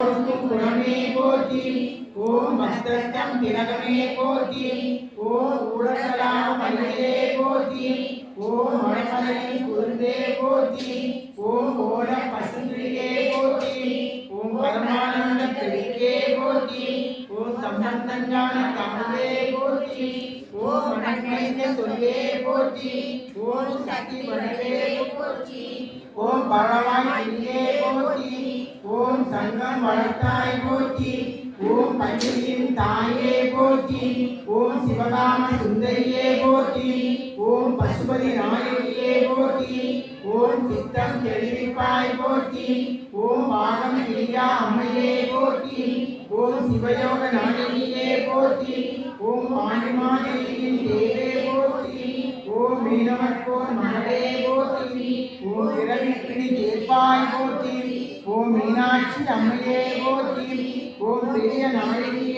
ஓம் குணமே போற்றி ஓம் பக்தத்தம் திலகமே போற்றி ஓம் உலகலாம் மல்லியே போற்றி ஓம் மழமலை குருந்தே போற்றி ஓம் ஓட பசுந்திரியே போற்றி ஓம் பரமானந்த பெருக்கே போற்றி ஓம் சம்பந்தஞான தமிழே போற்றி ஓம் மணக்கைந்த சொல்லே போற்றி ஓம் சக்தி வடிவே போற்றி ஓம் பரவாய் இங்கே போற்றி ஓம் சங்கம் வளர்த்தாய் போற்றி. ஓம் பஞ்சமியின் தாயே போற்றி. ஓம் சிவகாம சுந்தரியே போற்றி. ஓம் பசுபதி நாயகியே போற்றி. ஓம் சித்தம் தெளிவிப்பாய் போற்றி. ஓம் பாகம் பிரியா அம்மையே போற்றி. ஓம் சிவயோக நாயகியே போற்றி. ஓம் பாண்டிமாதேவியின் தேவே போற்றி. ஓம் மீனவர்கோர் மகளே போற்றி. ஓம் பிறவிப்பிடி தீர்ப்பாய் போற்றி. ஓம் மீனாட்சி அம்மையே போற்றி ஓம் பெரிய நாயகி